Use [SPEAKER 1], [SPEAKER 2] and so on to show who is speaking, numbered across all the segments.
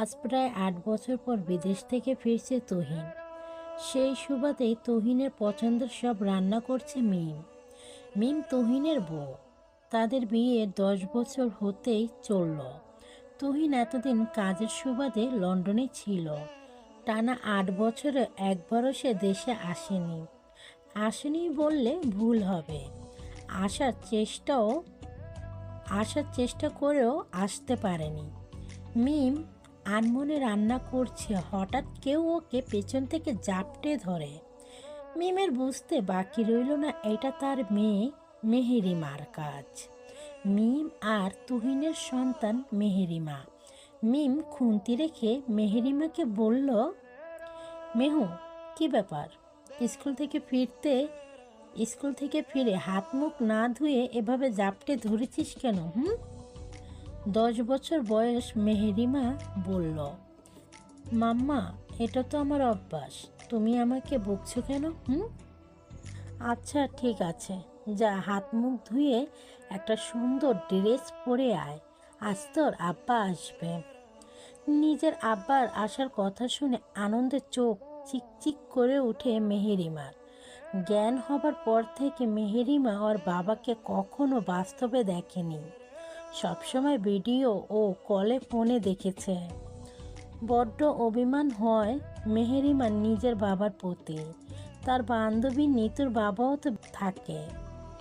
[SPEAKER 1] আজ প্রায় আট বছর পর বিদেশ থেকে ফিরছে তুহিন। সেই সুবাদে তুহিনের পছন্দের সব রান্না করছে মিম। মিম তুহিনের বউ। তাদের বিয়ে দশ বছর হতেই চলল। তুহিন এতদিন কাজের সুবাদে লন্ডনে ছিল। টানা আট বছরে একবারও সে দেশে আসেনি। আসেনি বললে ভুল হবে। আসার চেষ্টাও, আসার চেষ্টা করেও আসতে পারেনি। মিম আনমনে রান্না করছে, হঠাৎ কেউ ওকে পেছন থেকে জাপটে ধরে। মিমের বুঝতে বাকি রইল না, এটা তার মেয়ে, মেহেরিমার কাজ। মিম আর তুহিনের সন্তান মেহেরিমা। মিম খুন্তি রেখে মেহেরিমাকে বলল, মেহু, কি ব্যাপার? স্কুল থেকে ফিরতে, স্কুল থেকে ফিরে হাত মুখ না ধুয়ে এভাবে জাপটে ধরেছিস কেন, হুম? দশ বছর বয়স মেহেরিমা বলল, মাম্মা, এটা তো আমার অভ্যাস। তুমি আমাকে বকছো কেন, হুম? আচ্ছা ঠিক আছে। যা, হাত মুখ ধুয়ে একটা সুন্দর ড্রেস পরে আয়। আজ তোর আব্বা আসবে। নিজের আব্বার আসার কথা শুনে আনন্দে চোখ চিকচিক করে উঠে মেহেরিমার। জ্ঞান হবার পর থেকে মেহেরিমা ওর বাবাকে কখনো বাস্তবে দেখেনি। সবসময় ভিডিও ও কলে ফোনে দেখেছে। বড্ড অভিমান হয় মেহেরিমার নিজের বাবার প্রতি। তার বান্ধবী নিতুর বাবাও তো থাকে।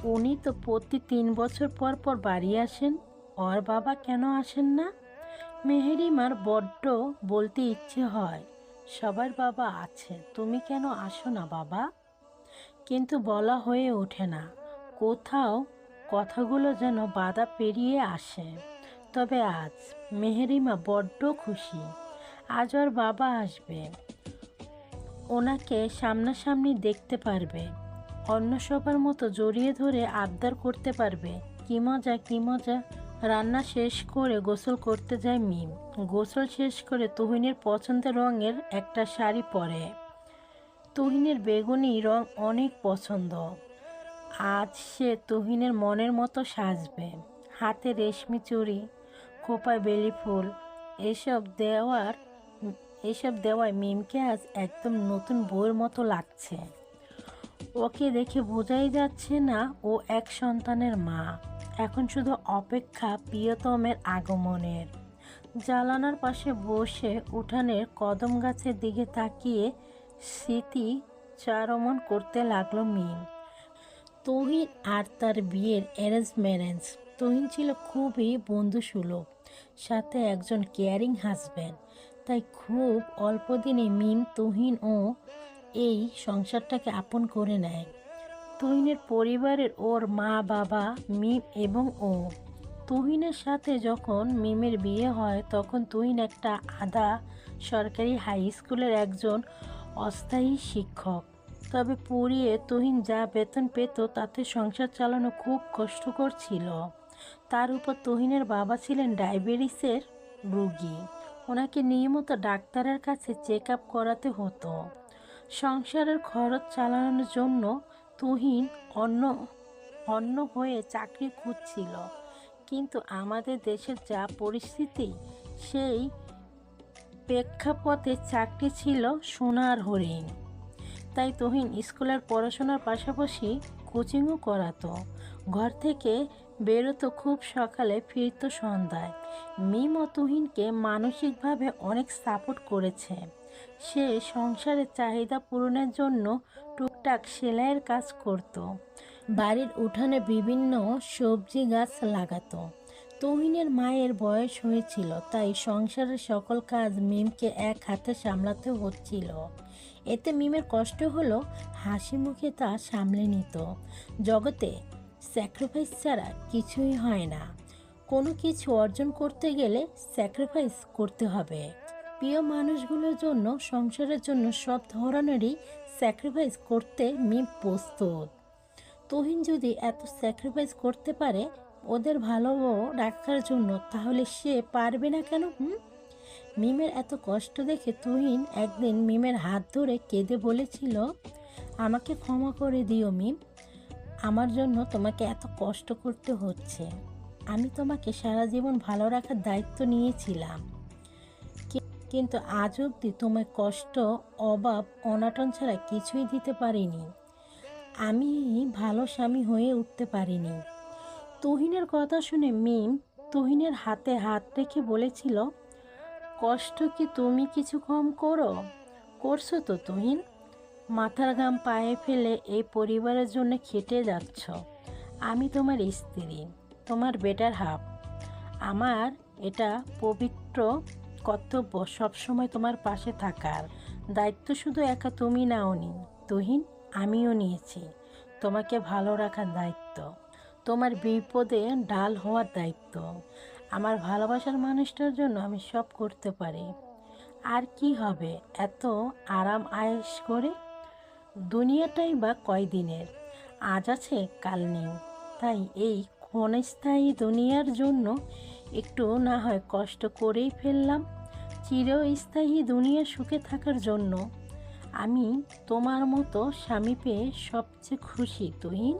[SPEAKER 1] উনি তো প্রতি তিন বছর পর পর বাড়ি আসেন, ওর বাবা কেন আসেন না? মেহেরিমার বড্ড বলতে ইচ্ছে হয়, সবার বাবা আছে, তুমি কেন আসো না বাবা? কিন্তু বলা হয়ে ওঠে না। কোথাও কথাগুলো যেন বাধা পেরিয়ে আসে। তবে আজ মেহেরিমা বড্ড খুশি। আজ ওর বাবা আসবে। ওনাকে সামনাসামনি দেখতে পারবে। অন্য সবার মতো জড়িয়ে ধরে আবদার করতে পারবে। কি মজা কি মজা। রান্না শেষ করে গোসল করতে যায় মিম। গোসল শেষ করে তুহিনের পছন্দের রঙের একটা শাড়ি পরে। তুহিনের বেগুনি রং অনেক পছন্দ। আজ সে তুহিনের মনের মতো সাজবে। হাতে রেশমি চুড়ি, খোপায় বেলি ফুল, এসব দেওয়ার, এসব দেওয়ায় মিমকে আজ একদম নতুন বইয়ের মতো লাগছে। ওকে দেখে বোঝাই যাচ্ছে না ও এক সন্তানের মা। এখন শুধু অপেক্ষা প্রিয়তমের আগমনের। জালানার পাশে বসে উঠানের কদম গাছের দিকে তাকিয়ে স্মৃতি চারমন করতে লাগল মিম। তহিন আর তার বিয়ের অ্যারেঞ্জ ম্যারেঞ্জ তহিন ছিল খুবই বন্ধুসুলভ, সাথে একজন কেয়ারিং হাজব্যান্ড তাই খুব অল্প দিনে মিম, তহিন ও এই সংসারটাকে আপন করে নেয়। তুহিনের পরিবারের ওর মা, বাবা, মিম এবং ও। তুহিনের সাথে যখন মিমের বিয়ে হয়, তখন তুহিন একটা আদা সরকারি হাই স্কুলের একজন অস্থায়ী শিক্ষক। তবে পড়িয়ে তুহিন যা বেতন পেত তাতে সংসার চালানো খুব কষ্টকর ছিল। তার উপর তুহিনের বাবা ছিলেন ডায়াবেটিসের রোগী। ওনাকে নিয়মিত ডাক্তারের কাছে চেক আপ করাতে হতো। সংসারের খরচ চালানোর জন্য তুহিন অন্য অন্য হয়ে চাকরি খুঁজছিল। কিন্তু আমাদের দেশের যা পরিস্থিতি, সেই প্রেক্ষাপটে চাকরি ছিল সোনার হরিণ। তাই তহিন স্কুলের পড়াশোনার পাশাপাশি কোচিংও করাতো। ঘর থেকে বেরোতো খুব সকালে, ফিরতো সন্ধ্যায়। মিম ও তুহিনকে মানসিকভাবে অনেক সাপোর্ট করেছে। সে সংসারের চাহিদা পূরণের জন্য টুকটাক সেলাইয়ের কাজ করত। বাড়ির উঠানে বিভিন্ন সবজি গাছ লাগাতো। তহিনের মায়ের বয়স হয়েছিল, তাই সংসারের সকল কাজ মিমকে এক হাতে সামলাতে হচ্ছিল। এতে মিমের কষ্ট হলো হাসি মুখে তা সামলে নিত। জগতে স্যাক্রিফাইস ছাড়া কিছুই হয় না। কোনো কিছু অর্জন করতে গেলে স্যাক্রিফাইস করতে হবে। প্রিয় মানুষগুলোর জন্য, সংসারের জন্য সব ধরনেরই স্যাক্রিফাইস করতে মিম প্রস্তুত। তহিন যদি এত স্যাক্রিফাইস করতে পারে, ওদের ভালো রাখার জন্য তাহলে সে পারবে না কেন, হুম? মিমের এত কষ্ট দেখে তুহিন একদিন মিমের হাত ধরে কেঁদে বলেছিল, আমাকে ক্ষমা করে দিও মিম, আমার জন্য তোমাকে এত কষ্ট করতে হচ্ছে। আমি তোমাকে সারা জীবন ভালো রাখার দায়িত্ব নিয়েছিলাম। কিন্তু আজ অবধি তোমায় কষ্ট, অভাব, অনাটন ছাড়া কিছুই দিতে পারিনি। আমি ভালো স্বামী হয়ে উঠতে পারিনি। তুহিনের কথা শুনে মিম তুহিনের হাতে হাত রেখে বলেছিল কষ্ট কি তুমি কিছু কম করো? করছ তো তুহিন। মাথার ঘাম পায়ে ফেলে এই পরিবারের জন্য খেটে যাচ্ছ। আমি তোমার স্ত্রী, তোমার বেটার হাফ আমার এটা পবিত্র কর্তব্য সবসময় তোমার পাশে থাকার। দায়িত্ব শুধু একা তুমি নাওনি। তুহিন, আমিও নিয়েছি। তোমাকে ভালো রাখার দায়িত্ব। তোমার বিপদে ডাল হওয়ার দায়িত্ব। আমার ভালোবাসার মানুষটার জন্য আমি সব করতে পারি। আর কি হবে? এত আরাম আয়েস করে? দুনিয়াটাই বা কয়দিনের? আজ আছে, কাল নেই। তাই এই ক্ষণস্থায়ী দুনিয়ার জন্য একটু না হয় কষ্ট করেই ফেললাম। চিরস্থায়ী দুনিয়া সুখে থাকার জন্য। আমি তোমার মতো স্বামী পেয়ে সবচেয়ে খুশি, তুহিন।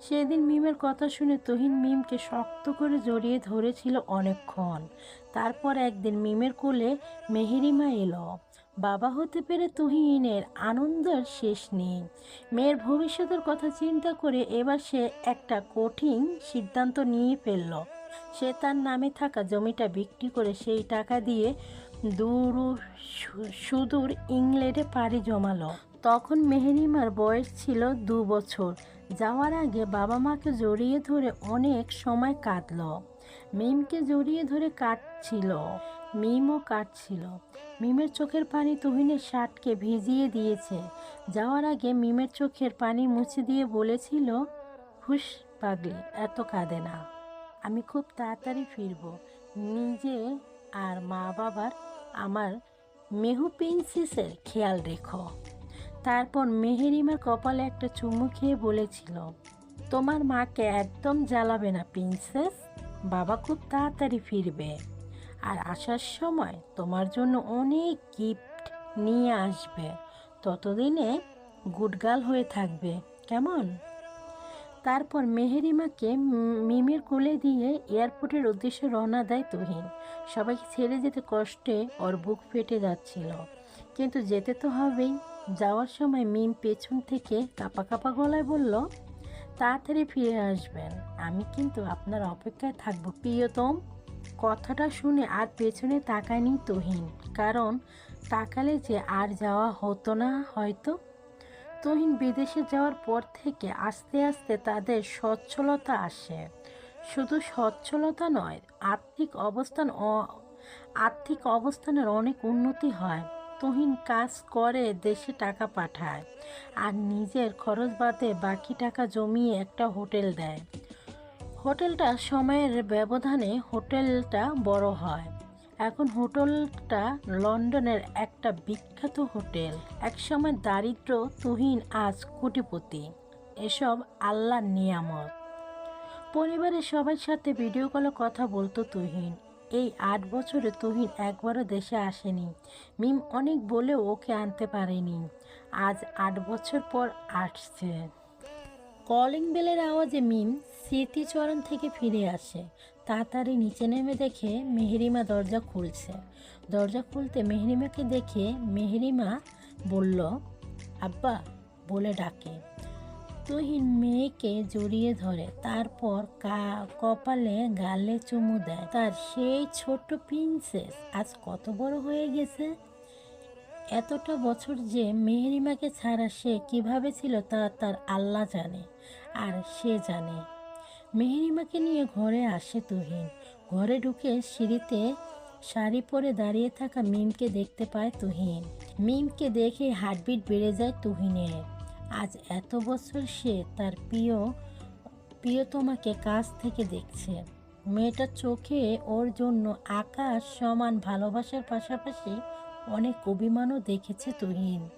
[SPEAKER 1] সেদিন মিমের কথা শুনে তুহিন মিমকে শক্ত করে জড়িয়ে ধরেছিল অনেকক্ষণ। তারপর একদিন মিমের কোলে মেহেরিমা এলো। বাবা হতে পেরে তুহিনের আনন্দের শেষ নেই। মেয়ের ভবিষ্যতের কথা চিন্তা করে এবার সে একটা কঠিন সিদ্ধান্ত নিয়ে ফেলল। সে তার নামে থাকা জমিটা বিক্রি করে সেই টাকা দিয়ে দূর সুদূর ইংল্যান্ডে পাড়ি জমালো। তখন মেহেরিমার বয়স ছিল দু বছর। যাওয়ার আগে বাবা মাকে জড়িয়ে ধরে অনেক সময় কাঁদল। মিমকে জড়িয়ে ধরে কাটছিল মিমও কাটছিল মিমের চোখের পানি তুহিনের শার্টকে ভিজিয়ে দিয়েছে। যাওয়ার আগে মিমের চোখের পানি মুছে দিয়ে বলেছিল, হুশ পাগলি, এত কাঁদে না। আমি খুব তাড়াতাড়ি ফিরব। নিজে আর মা বাবার আমার মেহু প্রিন্সেসের খেয়াল রেখো। তারপর মেহেরিমার কপালে একটা চুমু খেয়ে বলেছিল, তোমার মাকে একদম জ্বালাবে না, প্রিন্সেস। বাবা খুব তাড়াতাড়ি ফিরবে। আর আসার সময় তোমার জন্য অনেক গিফট নিয়ে আসবে। ততদিনে গুডগাল হয়ে থাকবে। কেমন? তারপর মেহেরিমাকে মিমের কোলে দিয়ে এয়ারপোর্টের উদ্দেশ্যে রওনা দেয় তুহিন। সবাইকে ছেড়ে যেতে কষ্টে ওর বুক ফেটে যাচ্ছিল। কিন্তু যেতে তো হবেই। যাওয়ার সময় মিম পেছন থেকে কাপা কাপা গলায় বলল, তাড়াতাড়ি ফিরে আসবেন। আমি কিন্তু আপনার অপেক্ষায় থাকব, প্রিয়তম। কথাটা শুনে আর পেছনে তাকায়নি তুহিন, কারণ তাকালে যে আর যাওয়া হতো না হয়তো। তুহিন বিদেশে যাওয়ার পর থেকে আস্তে আস্তে তাদের সচ্ছলতা আসে। শুধু সচ্ছলতা নয়, আর্থিক অবস্থান আর্থিক অবস্থানের অনেক উন্নতি হয়। তুহিন কাজ করে, দেশে টাকা পাঠায় আর নিজের খরচ বাদে বাকি টাকা জমিয়ে একটা হোটেল দেয়। হোটেলটা সময়ের ব্যবধানে হোটেলটা বড় হয়। এখন হোটেলটা লন্ডনের একটা বিখ্যাত হোটেল। একসময় দারিদ্র তুহিন আজ কোটিপতি। এসব আল্লাহর নিয়ামত। পরিবারের সবার সাথে ভিডিও কলে কথা বলতো তুহিন। এই আট বছরে তুহিন একবারও দেশে আসেনি। মিম অনেক বলেও ওকে আনতে পারেনি। আজ আট বছর পর আসছে। কলিং বেলের আওয়াজে মিম স্মৃতিচরণ থেকে ফিরে আসে। তাড়াতাড়ি নিচে নেমে দেখে মেহেরিমা দরজা খুলছে। দরজা খুলতে মেহেরিমাকে দেখে মেহেরিমা বলল, আব্বা, বলে ডাকে। তুহিন মেয়েকে জড়িয়ে ধরে, তারপর কপালে গালে চুমু দেয়। তার সেই ছোট্ট প্রিন্সেস আজ কত বড় হয়ে গেছে? এতটা বছর যে মেহেরিমাকে ছাড়া সে কীভাবে ছিল তা তার আল্লাহ জানে, আর সে জানে। মেহেরিমাকে নিয়ে ঘরে আসে তুহিন। ঘরে ঢুকে সিঁড়িতে শাড়ি পরে দাঁড়িয়ে থাকা মিমকে দেখতে পায় তুহিন। মিমকে দেখে হার্টবিট বেড়ে যায় তুহিনের। আজ এত বছর সে তার প্রিয়, প্রিয়তমাকে কাছ থেকে দেখছে। মেয়েটার চোখে ওর জন্য আকাশ সমান ভালোবাসার পাশাপাশি অনেক অভিমানও দেখেছে তুহিন।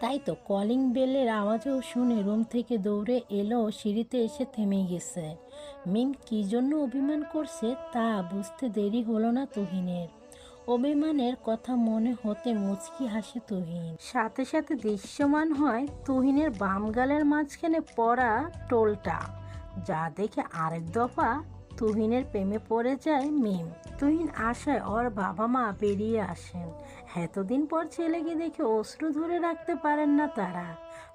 [SPEAKER 1] তাই তো কলিং বেলের আওয়াজও শুনে রুম থেকে দৌড়ে এলো, সিঁড়িতে এসে থেমে গেছে। মিম কী জন্য অভিমান করছে তা বুঝতে দেরি হলো না তুহিনের। অভিমানের কথা মনে হতে মুচকি হাসে তুহিন। সাথে সাথে দৃশ্যমান হয় তুহিনের বাম গালের মাঝখানে পড়া টোলটা, যা দেখে আরেক দফা তুহিনের প্রেমে পড়ে যায় মিম। তুহিন আশায় ওর বাবা মা বেরিয়ে আসেন। এতদিন পর ছেলেকে দেখে অশ্রু ধরে রাখতে পারেন না তারা।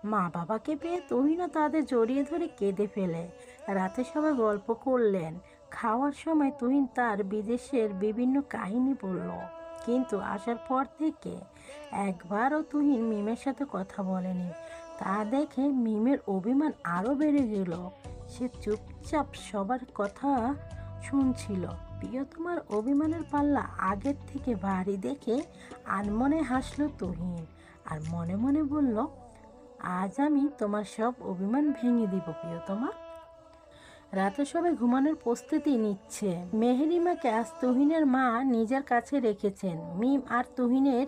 [SPEAKER 1] মা বাবাকে পেয়ে তুহিনও তাদের জড়িয়ে ধরে কেঁদে ফেলে। রাতে সবাই গল্প করলেন। খাওয়ার সময় তুহিন তার বিদেশের বিভিন্ন কাহিনী বলল। কিন্তু আসার পর থেকে একবারও তুহিন মিমের সাথে কথা বলেনি। তা দেখে মিমের অভিমান আরও বেড়ে গেল। সে চুপচাপ সবার কথা শুনছিল। প্রিয়তমার অভিমানের পাল্লা আগের থেকে ভারী দেখে আনমনে হাসলো তুহিন আর মনে মনে বলল, আজ আমি তোমার সব অভিমান ভেঙে দিব প্রিয়তমা। রাতে সবাই ঘুমানোর প্রস্তুতি নিচ্ছে। মেহেরিমাকে আজ তুহিনের মা নিজের কাছে রেখেছেন। মিম আর তুহিনের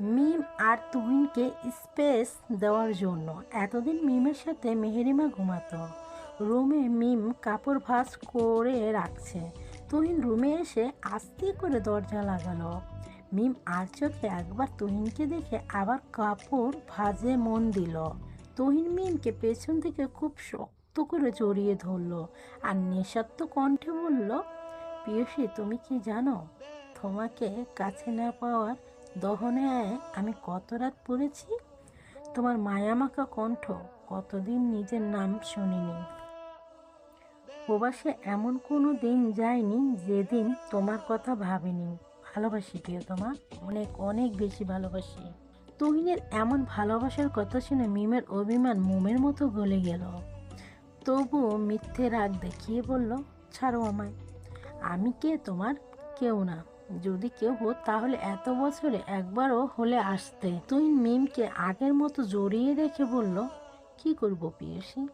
[SPEAKER 1] মিম আর তুহিনকে স্পেস দেওয়ার জন্য। এতদিন মিমের সাথে মেহেরিমা ঘুমাতো। রুমে মিম কাপড় ভাঁজ করে রাখছে। তুহিন রুমে এসে আস্তে করে দরজা লাগালো। মিম আর চোখে একবার তুহিনকে দেখে আবার কাপড় ভাজে মন দিল। তুহিন মিমকে পেছন থেকে খুব শক্ত করে জড়িয়ে ধরলো। আর নেশাত্ম কণ্ঠে বলল, পিয়সী, তুমি কি জানো, তোমাকে কাছে না পাওয়ার দহনে আয় আমি কত রাত পড়েছি? তোমার মায়ামাখা কণ্ঠ কতদিন নিজের নাম শুনিনি। প্রবাসে এমন কোনো দিন যায়নি যেদিন তোমার কথা ভাবিনি। ভালোবাসি প্রিয় তোমার অনেক অনেক বেশি ভালোবাসি। তুহিনের এমন ভালোবাসার কথা শুনে মিমের অভিমান মোমের মতো গলে গেল। তবুও মিথ্যে রাগ দেখিয়ে বলল, ছাড়ো আমায়। আমি কে? তোমার কেউ না। যদি কেউ হো তাহলে এত বছরে একবারও হলে আসতে। তুই মিমকে আগের মতো জড়িয়ে রেখে বলল, কি করব পিয়সী?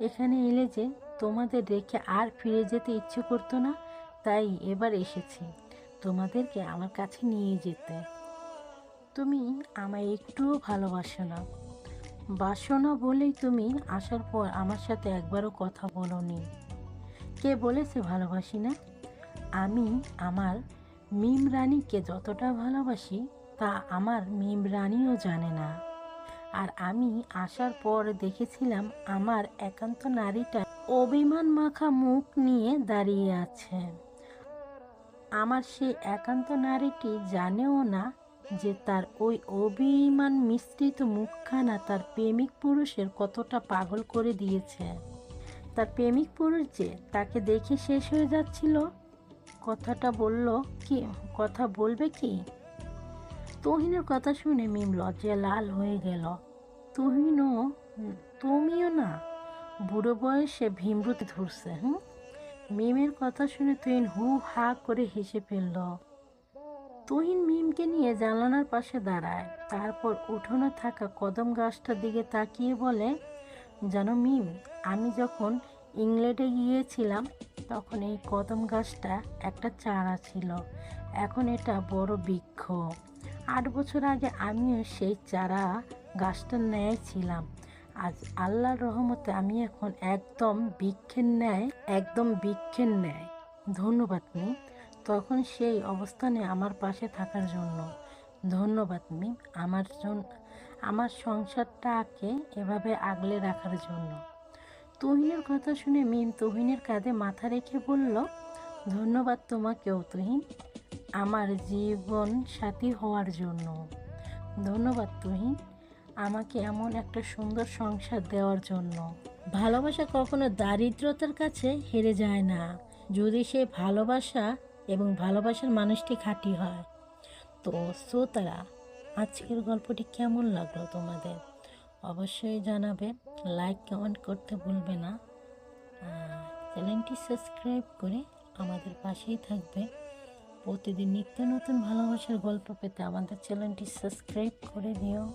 [SPEAKER 1] এখানে এলে যে তোমাদের রেখে আর ফিরে যেতে ইচ্ছে করতো না, তাই এবার এসেছি। তোমাদেরকে আমার কাছে নিয়ে যেতে। তুমি আমায় একটুও ভালোবাসো না। বাসো না বলেই তুমি আসার পর আমার সাথে একবারও কথা বলোনি। কে বলেছে ভালোবাসি না? আমি আমার মিম রানীকে যতটা ভালোবাসি, তা আমার মিম রানীও জানে না। আর আমি আসার পর দেখেছিলাম আমার একান্ত নারীটা অভিমান মাখা মুখ নিয়ে দাঁড়িয়ে আছে। আমার সেই একান্ত নারীটি জানেও না যে তার ওই অভিমান মিশ্রিত মুখখানা তার প্রেমিক পুরুষের কতটা পাগল করে দিয়েছে। তার প্রেমিক পুরুষ যে তাকে দেখে শেষ হয়ে যাচ্ছিল। কথাটা বলল কি? কথা বলবে কি? তুহিনের কথা শুনে মিম লজ্জায় লাল হয়ে গেল। তুহিনও তুমিও না? বুড়ো বয়সে ভীমরুতে ধরছে, হুম? মিমের কথা শুনে তুহিন হু হা করে হেসে ফেলল। তুহিন মিমকে নিয়ে জানালার পাশে দাঁড়ায়। তারপর উঠোনে থাকা কদম গাছটার দিকে তাকিয়ে বলে, জানো মিম, আমি যখন ইংল্যান্ডে গিয়েছিলাম, তখন এই কদম গাছটা একটা চারা ছিল। এখন এটা বড় বৃক্ষ। আট বছর আগে আমিও সেই চারা গাছটার ন্যায় ছিলাম। আজ আল্লাহর রহমতে আমি এখন একদম বৃক্ষের ন্যায়, একদম বৃক্ষের ন্যায়। ধন্যবাদ মিম। তখন সেই অবস্থানে আমার পাশে থাকার জন্য। ধন্যবাদ, মিম, আমার জন্য, আমার সংসারটাকে এভাবে আগলে রাখার জন্য। তুহিনের কথা শুনে মিম তুহিনের কাঁধে মাথা রেখে বলল, ধন্যবাদ তোমাকেও, তুহিন, আমার জীবন সাথী হওয়ার জন্য। ধন্যবাদ, তুহিন, আমাকে এমন একটা সুন্দর সংসার দেওয়ার জন্য। ভালোবাসা কখনো দারিদ্রতার কাছে হেরে যায় না। যদি সে ভালোবাসা এবং ভালোবাসার মানুষটি খাঁটি হয়। তো শ্রোতারা, আজকের গল্পটি কেমন লাগল তোমাদের? অবশ্যই জানাবে। লাইক কমেন্ট করতে ভুলবে না। চ্যানেলটি সাবস্ক্রাইব করে আমাদের পাশেই থাকবে। প্রতিদিন নিত্য নতুন ভালোবাসার গল্প পেতে আমাদের চ্যানেলটি সাবস্ক্রাইব করে দিও।